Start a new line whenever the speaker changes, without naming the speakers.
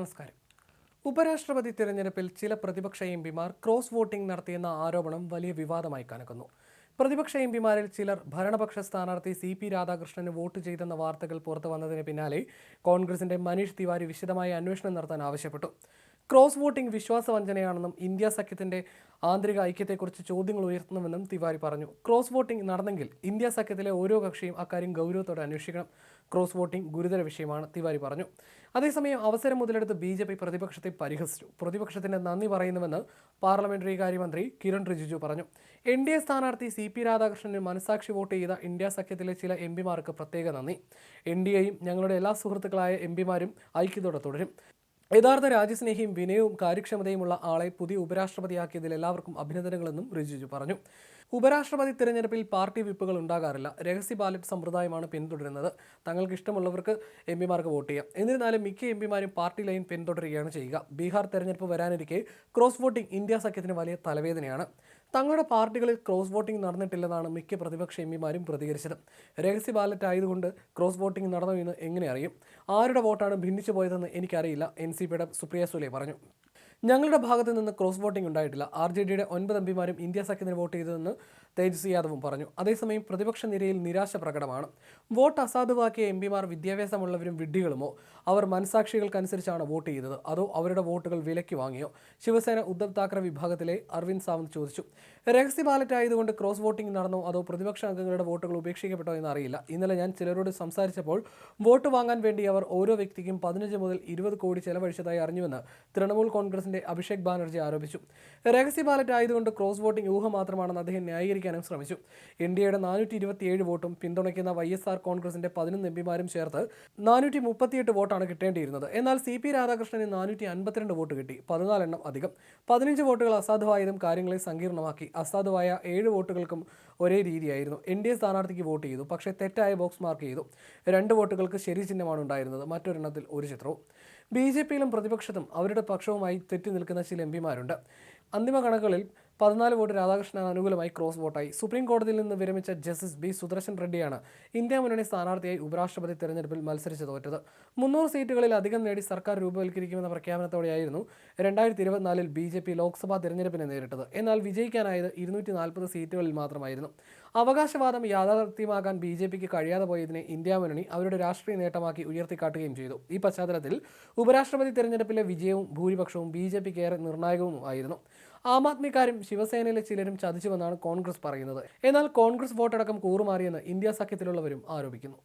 നമസ്കാരം. ഉപരാഷ്ട്രപതി തിരഞ്ഞെടുപ്പിൽ ചില പ്രതിപക്ഷ എം പിമാർ ക്രോസ് വോട്ടിംഗ് നടത്തിയെന്ന ആരോപണം വലിയ വിവാദമായി കനക്കുന്നു. പ്രതിപക്ഷ എം പിമാരിൽ ചിലർ ഭരണപക്ഷ സ്ഥാനാർത്ഥി സി പി രാധാകൃഷ്ണന് വോട്ട് ചെയ്തെന്ന വാർത്തകൾ പുറത്തു വന്നതിന് പിന്നാലെ കോൺഗ്രസിന്റെ മനീഷ് തിവാരി വിശദമായ അന്വേഷണം നടത്താൻ ആവശ്യപ്പെട്ടു. ക്രോസ് വോട്ടിംഗ് വിശ്വാസവഞ്ചനയാണെന്നും ഇന്ത്യ സഖ്യത്തിന്റെ ആന്തരിക ഐക്യത്തെക്കുറിച്ച് ചോദ്യങ്ങൾ ഉയർത്തുന്നുവെന്നും തിവാരി പറഞ്ഞു. ക്രോസ് വോട്ടിംഗ് നടന്നെങ്കിൽ ഇന്ത്യ സഖ്യത്തിലെ ഓരോ കക്ഷിയും അക്കാര്യം ഗൗരവത്തോടെ അന്വേഷിക്കണം. ക്രോസ് വോട്ടിംഗ് ഗുരുതര വിഷയമാണ് തിവാരി പറഞ്ഞു. അതേസമയം അവസരം മുതലെടുത്ത് ബി ജെ പി പ്രതിപക്ഷത്തെ പരിഹസിച്ചു. പ്രതിപക്ഷത്തിന് നന്ദി പറയുന്നുവെന്ന് പാർലമെന്ററി കാര്യമന്ത്രി കിരൺ റിജിജു പറഞ്ഞു. എൻ ഡി എ സ്ഥാനാർത്ഥി സി പി രാധാകൃഷ്ണന് മനസാക്ഷി വോട്ട് ചെയ്ത ഇന്ത്യ സഖ്യത്തിലെ ചില എം പിമാർക്ക് പ്രത്യേക നന്ദി. എൻ ഡി എയും ഞങ്ങളുടെ എല്ലാ സുഹൃത്തുക്കളായ എം പിമാരും ഐക്യത്തോടെ തുടരും. യഥാർത്ഥ രാജ്യസ്നേഹിയും വിനയവും കാര്യക്ഷമതയുമുള്ള ആളെ പുതിയ ഉപരാഷ്ട്രപതിയാക്കിയതിൽ എല്ലാവർക്കും അഭിനന്ദനങ്ങളെന്നും റിജിജു പറഞ്ഞു. ഉപരാഷ്ട്രപതി തിരഞ്ഞെടുപ്പിൽ പാർട്ടി വിപ്പുകൾ ഉണ്ടാകാറില്ല. രഹസ്യ ബാലറ്റ് സമ്പ്രദായമാണ് പിന്തുടരുന്നത്. തങ്ങൾക്ക് ഇഷ്ടമുള്ളവർക്ക് എം പിമാർക്ക് വോട്ട് ചെയ്യാം. എന്നിരുന്നാലും മിക്ക എം പിമാരും പാർട്ടി ലൈൻ പിന്തുടരുകയാണ് ചെയ്യുക. ബീഹാർ തെരഞ്ഞെടുപ്പ് വരാനിരിക്കെ ക്രോസ് വോട്ടിംഗ് ഇന്ത്യ സഖ്യത്തിന് വലിയ തലവേദനയാണ്. തങ്ങളുടെ പാർട്ടികളിൽ ക്രോസ് വോട്ടിംഗ് നടന്നിട്ടില്ലെന്നാണ് മിക്ക പ്രതിപക്ഷ എം പിമാരും പ്രതികരിച്ചത്. രഹസ്യ ബാലറ്റ് ആയതുകൊണ്ട് ക്രോസ് വോട്ടിംഗ് നടന്നു എന്ന് എങ്ങനെ അറിയും? ആരുടെ വോട്ടാണ് ഭിന്നിച്ചു പോയതെന്ന് എനിക്കറിയില്ല എൻ സി പിയുടെ സുപ്രിയ സുലെ പറഞ്ഞു. ഞങ്ങളുടെ ഭാഗത്ത് നിന്ന് ക്രോസ് വോട്ടിംഗ് ഉണ്ടായിട്ടില്ല. ആർ ജെ ഡിയുടെ ഒൻപത് എം പിമാരും ഇന്ത്യ സഖ്യത്തിന് വോട്ട് ചെയ്തതെന്ന് തേജസ്വി യാദവും പറഞ്ഞു. അതേസമയം പ്രതിപക്ഷ നിരയിൽ നിരാശ പ്രകടമാണ്. വോട്ട് അസാധുവാക്കിയ എംപിമാർ വിദ്യാഭ്യാസമുള്ളവരും വിഡ്ഢികളുമോ? അവർ മനസാക്ഷികൾക്കനുസരിച്ചാണ് വോട്ട് ചെയ്തത്. അതോ അവരുടെ വോട്ടുകൾ വിലയ്ക്ക് വാങ്ങിയോ? ശിവസേന ഉദ്ധവ് താക്കറെ വിഭാഗത്തിലെ അരവിന്ദ് സാവന്ത് ചോദിച്ചു. രഹസ്യ ബാലറ്റ് ആയതുകൊണ്ട് ക്രോസ് വോട്ടിംഗ് നടന്നോ? അതോ പ്രതിപക്ഷ അംഗങ്ങളുടെ വോട്ടുകൾ ഉപേക്ഷിക്കപ്പെട്ടോ എന്നറിയില്ല. ഇന്നലെ ഞാൻ ചിലരോട് സംസാരിച്ചപ്പോൾ വോട്ട് വാങ്ങാൻ വേണ്ടി അവർ ഓരോ വ്യക്തിക്കും പതിനഞ്ച് മുതൽ ഇരുപത് കോടി ചെലവഴിച്ചതായി അറിഞ്ഞുവെന്ന് തൃണമൂൽ കോൺഗ്രസിന്റെ അഭിഷേക് ബാനർജി ആരോപിച്ചു. രഹസ്യ ബാലറ്റ് ആയതുകൊണ്ട് ക്രോസ് വോട്ടിംഗ് ഊഹം മാത്രമാണെന്ന് അദ്ദേഹം ന്യായീകരിക്കാനും ശ്രമിച്ചു. ഇന്ത്യയുടെ നാനൂറ്റി ഇരുപത്തിയേഴ് വോട്ടും പിന്തുണയ്ക്കുന്ന വൈ എസ് ആർ കോൺഗ്രസിന്റെ പതിനൊന്ന് എംപിമാരും ചേർത്ത് നാനൂറ്റി മുപ്പത്തിയെട്ട് വോട്ടാണ് കിട്ടേണ്ടിയിരുന്നത്. എന്നാൽ സി പി രാധാകൃഷ്ണന് നാനൂറ്റി അൻപത്തിരണ്ട് വോട്ട് കിട്ടി. പതിനാലെണ്ണം അധികം. പതിനഞ്ച് വോട്ടുകൾ അസാധുവായതും കാര്യങ്ങളെ സങ്കീർണമാക്കി. അസാധുവായ ഏഴ് വോട്ടുകൾക്കും ഒരേ രീതിയായിരുന്നു. എൻ ഡി എ സ്ഥാനാർത്ഥിക്ക് വോട്ട് ചെയ്തു. പക്ഷേ തെറ്റായ ബോക്സ് മാർക്ക് ചെയ്തു. രണ്ട് വോട്ടുകൾക്ക് ശരി ചിഹ്നമാണ് ഉണ്ടായിരുന്നത്. മറ്റൊരെണ്ണത്തിൽ ഒരു ചിത്രവും. ബി ജെ പിയിലും പ്രതിപക്ഷത്തും അവരുടെ പക്ഷവുമായി നിൽക്കുന്ന ചില എം പിമാരുണ്ട്. അന്തിമ കണക്കുകളിൽ പതിനാല് വോട്ട് രാധാകൃഷ്ണൻ അനുകൂലമായി ക്രോസ് വോട്ടായി. സുപ്രീം കോടതിയിൽ നിന്ന് വിരമിച്ച ജസ്റ്റിസ് ബി സുദർശൻ റെഡ്ഡിയാണ് ഇന്ത്യ മുന്നണി സ്ഥാനാർത്ഥിയായി ഉപരാഷ്ട്രപതി തെരഞ്ഞെടുപ്പിൽ മത്സരിച്ച് തോറ്റത്. മുന്നൂറ് സീറ്റുകളിൽ അധികം നേടി സർക്കാർ രൂപവൽക്കരിക്കുമെന്ന പ്രഖ്യാപനത്തോടെയായിരുന്നു രണ്ടായിരത്തി ഇരുപത്തിനാലിൽ ബി ജെ പി ലോക്സഭാ തെരഞ്ഞെടുപ്പിനെ നേരിട്ടത്. എന്നാൽ വിജയിക്കാനായത് ഇരുന്നൂറ്റി നാൽപ്പത് സീറ്റുകളിൽ മാത്രമായിരുന്നു. അവകാശവാദം യാഥാർത്ഥ്യമാകാൻ ബി ജെ പിക്ക് കഴിയാതെ പോയതിനെ ഇന്ത്യ മുന്നണി അവരുടെ രാഷ്ട്രീയ നേട്ടമാക്കി ഉയർത്തിക്കാട്ടുകയും ചെയ്തു. ഈ പശ്ചാത്തലത്തിൽ ഉപരാഷ്ട്രപതി തെരഞ്ഞെടുപ്പിലെ വിജയവും ഭൂരിപക്ഷവും ബി ജെ പിക്ക് ഏറെ നിർണായകവുമായിരുന്നു. ആം ആദ്മിക്കാരും ശിവസേനയിലെ ചിലരും ചതിച്ചുവെന്നാണ് കോൺഗ്രസ് പറയുന്നത്. എന്നാൽ കോൺഗ്രസ് വോട്ടടക്കം കൂറുമാറിയെന്ന് ഇന്ത്യ സഖ്യത്തിലുള്ളവരും ആരോപിക്കുന്നു.